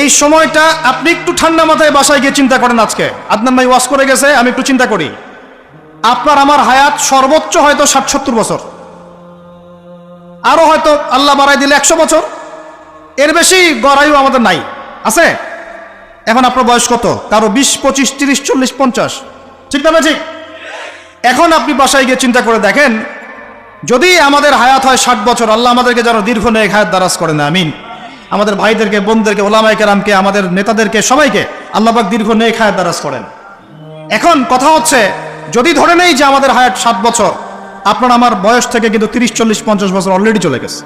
এই সময়টা আপনি একটু ঠান্ডা মাথায় বাসায় গিয়ে চিন্তা করেন আজকে। আদনান ভাই ওয়াশ করে গেছে, আমি একটু চিন্তা করি। আপনার আমার হায়াত সর্বোচ্চ হয়তো ষাট সত্তর বছর। আরও হয়তো আল্লাহ বাড়াই দিলে একশো বছর। এর বেশি গড়াইও আমাদের নাই। আছে? এখন আপনার বয়স কত? কারও বিশ, পঁচিশ, তিরিশ, চল্লিশ, পঞ্চাশ। ঠিক না ঠিক? এখন আপনি বাসায় গিয়ে চিন্তা করে দেখেন, যদি আমাদের হায়াত হয় ষাট বছর, আল্লাহ আমাদেরকে যেন দীর্ঘ নেক হায়াত দারাজ করেন আমিন। আমাদের ভাইদেরকে, বোনদেরকে ওলামাই কেরামকে, আমাদের নেতাদেরকে, সবাইকে আল্লাহবাক দীর্ঘ নেক হায়াত দারাজ করেন। এখন কথা হচ্ছে, যদি ধরে নেই যে আমাদের হায়াত সাত বছর, আপনার আমার বয়স থেকে কিন্তু তিরিশ, চল্লিশ, পঞ্চাশ বছর অলরেডি চলে গেছে।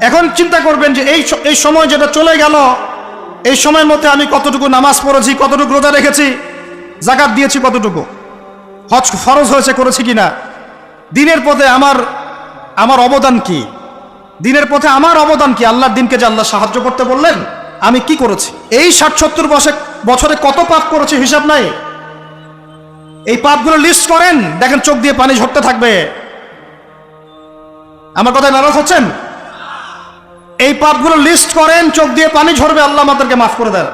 এখন চিন্তা করবেন যে এই এই সময় যেটা চলে গেল, এই সময়ের মধ্যে আমি কতটুকু নামাজ পড়েছি, কতটুকু রোজা রেখেছি, জাকাত দিয়েছি কতটুকু, হজ ফরজ হয়েছে করেছি কিনা, দিনের পথে আমার আমার অবদান কি? দিনের পথে আমার অবদান কি? আল্লাহর দিনকে যে আল্লাহ সাহায্য করতে বললেন, আমি কি করেছি? এই ষাট সত্তর বছর বছরে কত পাপ করেছি হিসাব নাই। এই পাপগুলো লিস্ট করেন, দেখেন চোখ দিয়ে পানি ঝরতে থাকবে। আমার কথায় নারাজ হচ্ছেন? এই পাপগুলো লিস্ট করেন, চোখ দিয়ে পানি ঝরবে, আল্লাহ আমাদেরকে মাফ করে দেন।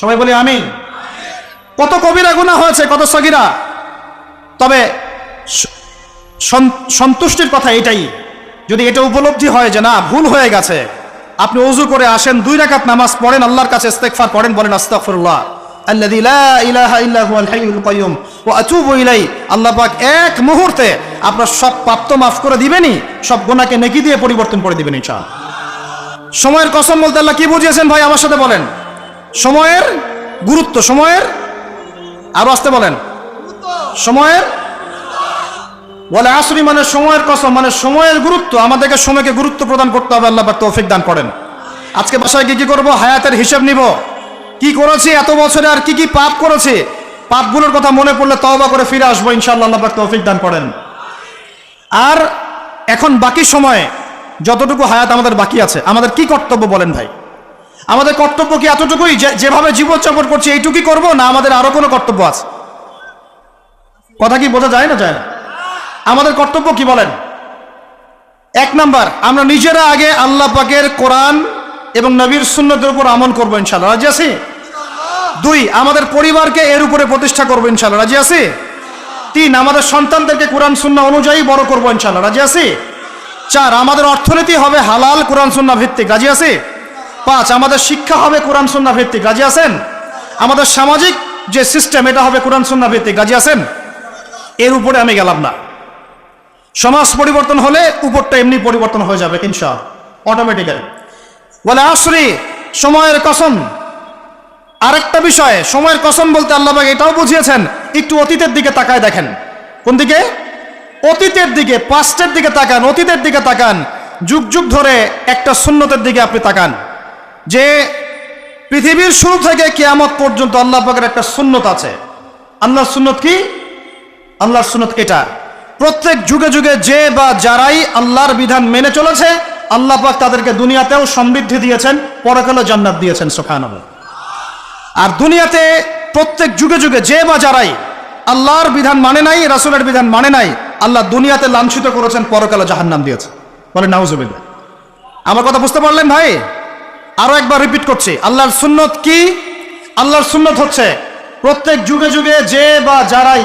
সবাই বলি আমি কত কবিরা গুণা হয়েছে, কত সগিরা। তবে সন্তুষ্টির কথা এটাই। যদি এটা উপলব্ধি হয় যে না, ভুল হয়ে গেছে, আপনি অজু করে আসেন, দুই রাকাত নামাজ পড়েন, আল্লাহর কাছে ইস্তেগফার করেন, বলেন, আস্তাগফিরুল্লাহ। আল্লাযী লা ইলাহা ইল্লা হুয়াল হাইয়ুল কাইয়ুম ওয়া আতুবু আল্লাহ পাক এক মুহূর্তে আপনার সব পাপ তো মাফ করে দিবেনই, সব গুনাহকে নেকি দিয়ে পরিবর্তন করে দিবেন, ইনশাআল্লাহ। সময়ের কসম বলতে আল্লাহ কি বুঝিয়েছেন ভাই, আমার সাথে বলেন। সময়ের গুরুত্ব, সময়ের, আরও আসতে বলেন। সময়ের বলে আসরি মানে সময়ের কসম মানে সময়ের গুরুত্ব। আমাদেরকে সময়কে গুরুত্ব প্রদান করতে হবে, আল্লাহ পাক তৌফিক দান করেন। আজকে বাসায় কি কি করব? হায়াতের হিসাব নিব। কি করেছি, এত বছরে আর কি কি পাপ করেছি? পাপগুলোর কথা মনে পড়লে তওবা করে ফিরে আসব, ইনশাআল্লাহ আল্লাহ তৌফিক দান করেন। আর এখন বাকি সময়ে, যতটুকু হায়াত আমাদের বাকি আছে, আমাদের কি কর্তব্য বলেন ভাই? আমাদের কর্তব্য কি এতটুকুই? যেভাবে জীবনযাপন করছি, এইটুকুই করব না আমাদের আরও কোনো কর্তব্য আছে? কথা কি বোঝা যায় না যায় না? আমাদের কর্তব্য কি বলেন? এক নাম্বার, আমরা নিজেরা আগে আল্লাহ পাকের কোরআন এবং নবীর সুন্নতের উপর আমল করব ইনশাল্লাহ রাজি আছি? দুই, আমাদের পরিবারকে এর উপরে প্রতিষ্ঠা করব ইনশাল্লাহ রাজি আছি? তিন, আমাদের সন্তানদেরকে কোরআন, সুন্না অনুযায়ী বড় করব ইনশাল্লাহ রাজি আছি? চার, আমাদের অর্থনীতি হবে হালাল, কোরআন, সুন্না ভিত্তিক। রাজি আছি? পাঁচ, আমাদের শিক্ষা হবে কোরআন, সুন্না ভিত্তিক। রাজি আছেন? আমাদের সামাজিক যে সিস্টেম, এটা হবে কোরআন, সুন্না ভিত্তিক। রাজি আছেন? এর উপরে আমি গেলাম না। সমাজ পরিবর্তন হলে উপরটা এমনি পরিবর্তন হয়ে যাবে, ইনশা অটোমেটিক্যালি বলে আসরি, সময়ের কসম। আরেকটা বিষয়, সময়ের কসম বলতে আল্লাহ পাক এটাও বুঝিয়েছেন, একটু অতীতের দিকে তাকায় দেখেন। কোন দিকে? অতীতের দিকে পাস্টের দিকে তাকান, অতীতের দিকে তাকান। যুগ যুগ ধরে একটা সুন্নতের দিকে আপনি তাকান। যে পৃথিবীর শুরু থেকে কেয়ামত পর্যন্ত আল্লাহ পাকের একটা সুন্নত আছে। আল্লাহর সুন্নত কি? আল্লাহর সুন্নত এটা? প্রত্যেক যুগে যুগে যে বা যারাই আল্লাহর বিধান মেনে চলেছে, আল্লাহ পাক তাদেরকে দুনিয়াতেও সমৃদ্ধি দিয়েছেন পরকালে জান্নাত দিয়েছেন, সুবহানাল্লাহ। আর দুনিয়াতে প্রত্যেক যুগে যুগে যে বা যারাই আল্লাহর বিধান মানে নাই, রাসূলের বিধান মানে নাই, আল্লাহ দুনিয়াতে লাঞ্ছিত করেছেন পরকালে জাহান্নাম দিয়েছে বলে নাউজুবিল্লাহ। আমার কথা বুঝতে পারলেন ভাই? আরও একবার রিপিট করছি। আল্লাহর সুন্নত কি? আল্লাহর সুন্নত হচ্ছে প্রত্যেক যুগে যুগে যে বা যারাই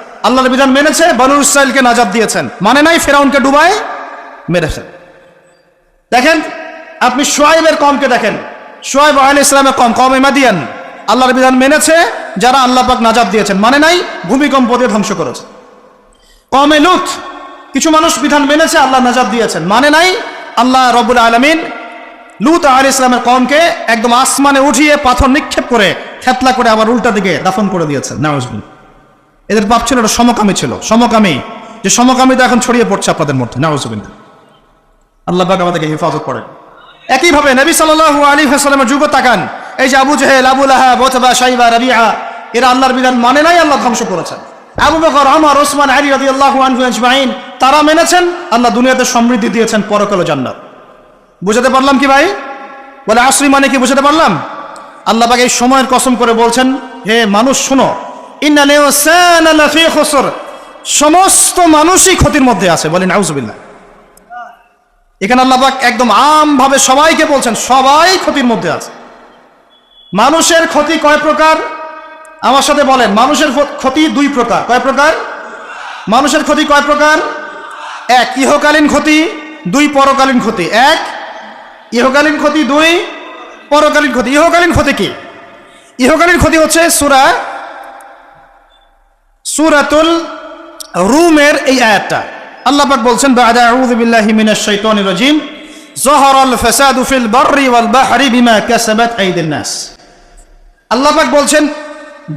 আল্লাহর বিধান মেনেছে, বানু ইসরায়েলকে নাজাদ দিয়েছেন। মানে নাই ফেরাউনকে ডুবায় মেরেছেন দেখেন, আপনি সোয়াইবের কমকে দেখেন। সোয়াইব আলী ইসলামের কম কম এমাদিয়ান আল্লাহর বিধান মেনেছে, যারা আল্লাহ পাক নাজাদ দিয়েছেন। মানে নাই, ভূমিকম্প দিয়ে ধ্বংস করেছে। কমে লুত, কিছু মানুষ বিধান মেনেছে, আল্লাহ নাজাদ দিয়েছেন। মানে নাই, আল্লাহ রবুল আলমিন লুত আল ইসলামের কমকে একদম আসমানে উঠিয়ে পাথর নিক্ষেপ করে খেতলা করে আবার উল্টা দিকে দাফন করে দিয়েছেন। নাওয়াজবিন এদের পাপ ছিল এটা সমকামী ছিল, সমকামী। যে সমকামিতা এখন ছড়িয়ে পড়ছে আপনাদের মধ্যে নাওয়াজবিন আল্লাহ পাক আমাদেরকে হেফাজত করেন। একইভাবে নবী সাল্লাল্লাহু আলী হাসলামের যুগ তাকান। এই যে আবু জেহেল আবুল আহা বোতবা সাইবা রাবিয়া এরা আল্লাহর বিধান মানে নাই, আল্লাহ ধ্বংস করেছেন। আবু বকর আমার ওসমান, আলী রাদি আল্লাহ আজমাইন, তারা মেনেছেন, আল্লাহ দুনিয়াতে সমৃদ্ধি দিয়েছেন পরকাল জান্নাত। বুঝাতে পারলাম কি ভাই? বলে আশ্রী মানে কি বুঝাতে পারলাম? আল্লাহ পাক এই সময়ের কসম করে বলছেন, হে মানুষ, শোনো সমস্ত মানুষই ক্ষতির মধ্যে আছে, বলেন আউজুবিল্লাহ এখানে আল্লাহ পাক একদম আমভাবে সবাইকে বলছেন, সবাই ক্ষতির মধ্যে আছে। মানুষের ক্ষতি কয় প্রকার? আমার সাথে বলেন, মানুষের ক্ষতি দুই প্রকার। কয় প্রকার? মানুষের ক্ষতি কয় প্রকার? এক, ইহকালীন ক্ষতি, দুই, পরকালীন ক্ষতি। এক, ইহকালীন ক্ষতি, দুই, পরকালীন ক্ষতি। ইহকালীন ক্ষতি কি? ইহকালীন ক্ষতি হচ্ছে সুরা সুরাতুল রুমের এই আয়াতটা। আল্লাহ পাক বলছেন রাজিম। যাহারাল ফাসাদু ফিল বাররি ওয়াল বাহরি বিমা কাসাবাত আইদিন নাস। আল্লাপাক বলছেন,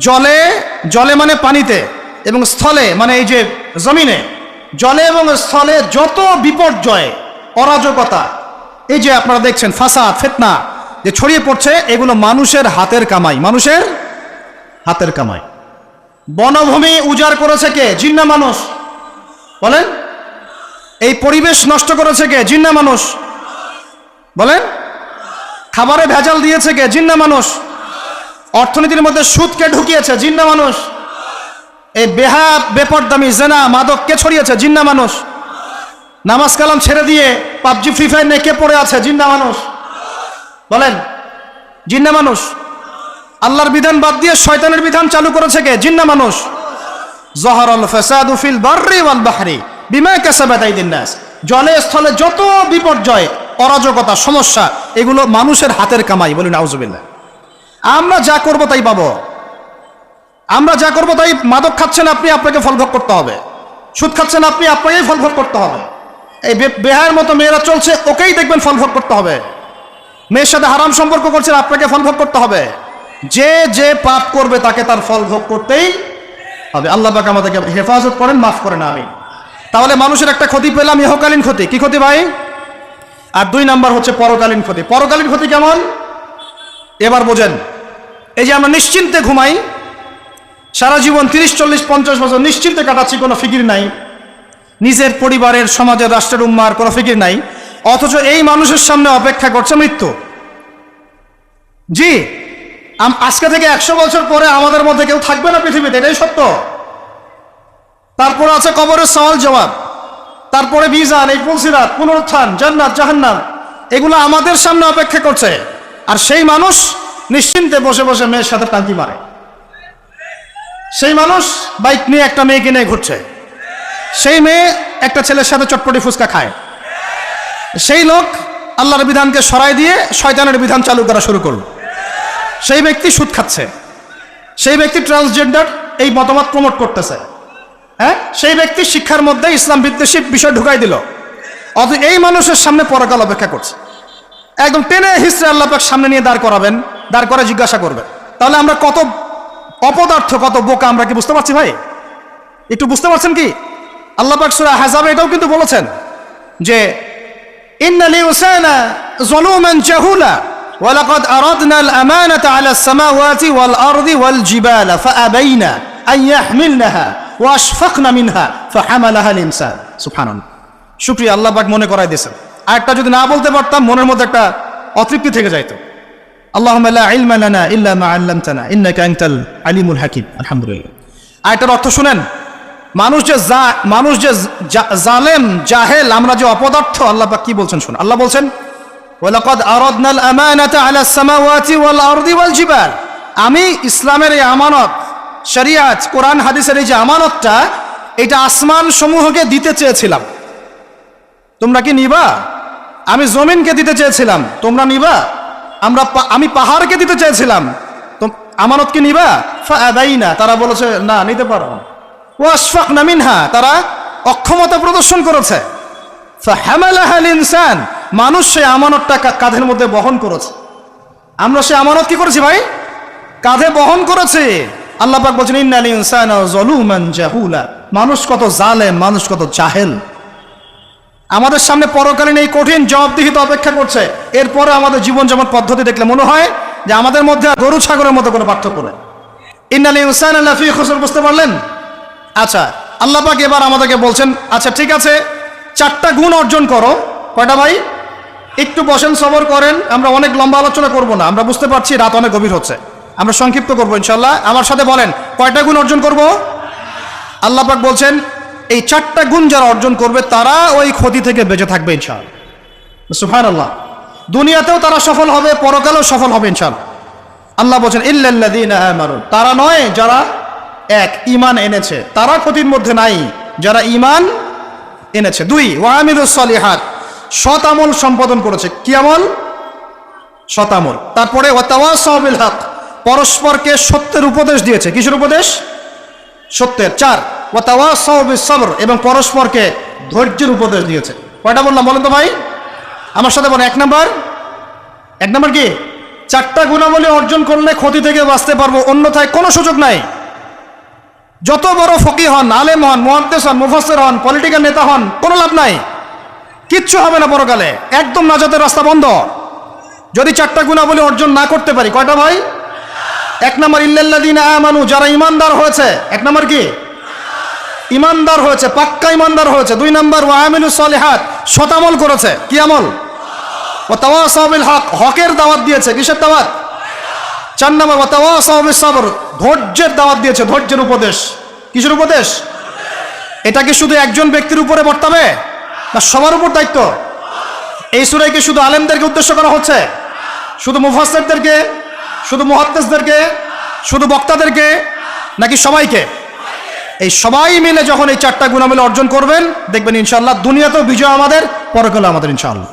জলে জলে মানে পানিতে এবং স্থলে মানে এই যে জমিনে। জলে এবং স্থলে যত বিপর্যয়, অরাজকতা, এই যে আপনারা দেখছেন ফাসাদ, ফেতনা যে ছড়িয়ে পড়ছে, এগুলো মানুষের হাতের কামাই, মানুষের হাতের কামাই। বনভূমি উজাড় করেছে কে? জিন্না মানুষ। বলেন? এই পরিবেশ নষ্ট করেছে কে? জিন্না মানুষ। বলেন? খাবারে ভেজাল দিয়েছে কে? জিন্না মানুষ। অর্থনীতির মধ্যে সুদকে ঢুকিয়েছে, জিন্না মানুষ। এই বেহা বেপরদামি, জেনা, মাদককে ছড়িয়েছে, জিন্না মানুষ। নামাজ কালাম ছেড়ে দিয়ে পাবজি, ফ্রি ফায়ার নেকে পড়ে আছে? জিন্না মানুষ। বলেন? জিন্না মানুষ। আল্লাহর বিধান বাদ দিয়ে শয়তানের বিধান চালু করেছে কে? জিন্না মানুষ। জহরল ফাসাদু ফিল বাররি ওয়াল বাহরি বিমা কাসাবাত আইদিন নাস। জলে স্থলে যত বিপর্যয়, অরাজকতা, সমস্যা, এগুলো মানুষের হাতের কামাই বলি নাউজুবিল্লাহ। আমরা যা করব তাই পাবো। আমরা যা করব তাই মাদক খাচ্ছেন আপনি, আপনাকে ফল ভোগ করতে হবে। সুদ খাচ্ছেন আপনি, আপনাকেই ফল ভোগ করতে হবে। এই বেহায়ের মতো মেয়েরা চলছে, ওকেই দেখবেন ফল ভোগ করতে হবে। মেয়ের সাথে হারাম সম্পর্ক করছেন, আপনাকে ফল ভোগ করতে হবে। যে যে পাপ করবে তাকে তার ফল ভোগ করতেই হবে। আল্লাহ পাক আমাদেরকে হেফাজত করেন, মাফ করেন আমি তাহলে মানুষের একটা ক্ষতি পেলাম, ইহকালীন ক্ষতি। কি ক্ষতি ভাই? আর দুই নাম্বার হচ্ছে পরকালীন ক্ষতি। পরকালীন ক্ষতি কেমন? এবার বোঝেন। এই যে আমরা নিশ্চিন্তে ঘুমাই, সারা জীবন তিরিশ, চল্লিশ, পঞ্চাশ বছর নিশ্চিন্তে কাটাচ্ছি, কোনো ফিকির নাই। নিজের পরিবারের, সমাজের, রাষ্ট্রের, উম্মার কোনো ফিকির নাই। অথচ এই মানুষের সামনে অপেক্ষা করছে মৃত্যু। জি? আজকে থেকে একশো বছর পরে আমাদের মধ্যে কেউ থাকবে না পৃথিবীতে, এটাই সত্য। তারপরে আছে কবরের সওয়াল জবাব। তারপরে বিজান এই পুলসিরাত পুনরুত্থান, জান্নাত, জাহান্নাম, এগুলো আমাদের সামনে অপেক্ষা করছে। আর সেই মানুষ নিশ্চিন্তে বসে বসে মেয়ের সাথে টাঙ্কি মারে। সেই মানুষ বাইক নিয়ে একটা মেয়েকে নিয়ে ঘুরছে। সেই মেয়ে একটা ছেলের সাথে চটপটি ফুচকা খায়। সেই লোক আল্লাহর বিধানকে সরাই দিয়ে শয়তানের বিধান চালু করা শুরু করল। সেই ব্যক্তি সুদ খাচ্ছে। সেই ব্যক্তি ট্রান্সজেন্ডার এই মতামত প্রমোট করতেছে। হ্যাঁ? সেই ব্যক্তি শিক্ষার মধ্যে ইসলাম বিদ্বেষী বিষয় ঢুকাই দিল। অথচ এই মানুষের সামনে পরকাল অপেক্ষা করছে। একদম টেনে হিস্ট্রি আল্লাহ পাক সামনে নিয়ে দাঁড় করাবেন, দাঁড় করে জিজ্ঞাসা করবেন। তাহলে আমরা কত অপদার্থ, কত বোকা আমরা কি বুঝতে পারছি ভাই? একটু বুঝতে পারছেন কি? আল্লাহ পাক সূরা হাজাবে এটাও কিন্তু বলেছেন যে, ইন্নাল ইনসানা যালুমান জাহুলা। ولقد أردنا الأمانة على السماوات والأرض والجبال فأبين أن يحملنها وأشفقن منها فحملها الإنسان سبحان الله শুক্রিয়া আল্লাহ পাক মনে করাই দিয়েছেন আর একটা যদি না বলতে পারতাম মনের মধ্যে একটা অতৃপ্তি থেকে যাইতো اللهم لا علم لنا إلا ما علمتنا إنك أنت العليم الحكيم الحمد لله আয়টার অর্থ শুনেন মানুষ যে জা- মানুষ যে জা- জালেম জাহেল আমরা যে অপদার্থ আল্লাহ পাক কি বলছেন শুন আল্লাহ বলছেন ওয়ালাকাদ আরাদনাল আমানাতা আলা সামাওয়াতি ওয়াল আরদি আমি ইসলামের এই আমানত, শরিয়াত, কোরআন, হাদিসের এই যে আমানতটা, এটা আসমান সমূহকে দিতে চেয়েছিলাম। তোমরা কি নিবা? আমি জমিনকে দিতে চেয়েছিলাম। তোমরা নিবা? আমরা আমি পাহাড়কে দিতে চেয়েছিলাম। আমানত কি নিবা? না তারা বলেছে, না, নিতে পারো ও আশফাক না মিনহা, তারা অক্ষমতা প্রদর্শন করেছে। ইনসান মানুষ সেই আমানতটা কাঁধের মধ্যে বহন করেছে। আমরা সে আমানত কি করেছি ভাই? কাঁধে বহন করেছে। আল্লাহ পাক বলছেন ইন্নাল ইনসানা জাহুলা। মানুষ কত জালেম, মানুষ কত জাহেল। আমাদের সামনে পরকালীন এই কঠিন জবাবদিহিত অপেক্ষা করছে। এরপরে আমাদের জীবনযাপন পদ্ধতি দেখলে মনে হয় যে আমাদের মধ্যে গরু, ছাগলের মতো কোনো পার্থক্য নেই। ইন্নালি হুসাইন আল্লাহ খুসর, বুঝতে পারলেন? আচ্ছা আল্লাহ পাক এবার আমাদেরকে বলছেন আচ্ছা ঠিক আছে, চারটা গুণ অর্জন করো। কয়টা ভাই? একটু বসেন, সবর করেন, আমরা অনেক লম্বা আলোচনা করব না, আমরা বুঝতে পারছি রাত অনেক গভীর হচ্ছে। আমরা সংক্ষিপ্ত করব ইনশাল্লাহ আমার সাথে বলেন, কয়টা গুণ অর্জন করব? আল্লাহ পাক বলছেন, এই চারটা গুণ যারা অর্জন করবে, তারা ওই ক্ষতি থেকে বেঁচে থাকবে ইনশাল সুফান আল্লাহ দুনিয়াতেও তারা সফল হবে, পরকালেও সফল হবে ইনশাল আল্লাহ বলছেন আমানু। তারা নয় যারা এক, ঈমান এনেছে। তারা ক্ষতির মধ্যে নাই, যারা ঈমান এনেছে। দুই, ওয়ামিলুস সলিহাত। সৎ আমল সম্পাদন করেছে। কি আমল? সৎ আমল। তারপরে ওয়াতাওয়াসাউ বিল হক, পরস্পরকে সত্যের উপদেশ দিয়েছে। কিসের উপদেশ? সত্যের। চার ওয়াতাওয়াসাউ বিস সবর, এবং পরস্পরকে ধৈর্যের উপদেশ দিয়েছে। কয়টা বললাম বলেন তো ভাই? আমার সাথে বলেন, এক নাম্বার। এক নম্বর কি? চারটা গুণাবলী অর্জন করলে ক্ষতি থেকে বাঁচতে পারব, অন্যথায় কোনো সুযোগ নাই। যত বড় ফকি হন, আলেম হন, মোহাদ্দেস হন মুফাসের হন, পলিটিক্যাল নেতা হন, কোনো লাভ নাই। কিচ্ছু হবে না পরকালে। একদম নাজাতের রাস্তা বন্ধ। যদি চারটা গুণাবলী অর্জন না করতে পারি, কয়টা ভাই? এক নম্বর ইল্লাল্লাদিন আমানু, যারা ইমানদার হয়েছে। এক নম্বর কি? ইমানদার হয়েছে, পাক্কা ইমানদার হয়েছে। দুই নম্বর ওয়ামিলু সলিহাত শতামল করেছে। কি আমল? ও তাওয়াসাবিল হক, হকের দাওয়াত দিয়েছে। কিসের দাওয়াত? চার নম্বর ও তাওয়াসাবিল সবর, ধৈর্যের দাওয়াত দিয়েছে, ধৈর্যের উপদেশ। কিসের উপদেশ? এটা কি শুধু একজন ব্যক্তির উপরে বর্তাবে? না, সবার উপর দায়িত্ব। এই সুরাইকে শুধু আলেমদেরকে উদ্দেশ্য করা হচ্ছে? শুধু মুফাসেরদেরকে শুধু মুহাদ্দিসদেরকে? শুধু বক্তাদেরকে? নাকি সবাইকে? এই সবাই মিলে যখন এই চারটা গুণামিলে অর্জন করবেন, দেখবেন ইনশাল্লাহ দুনিয়াতেও বিজয় আমাদের পরকালে আমাদের ইনশাআল্লাহ।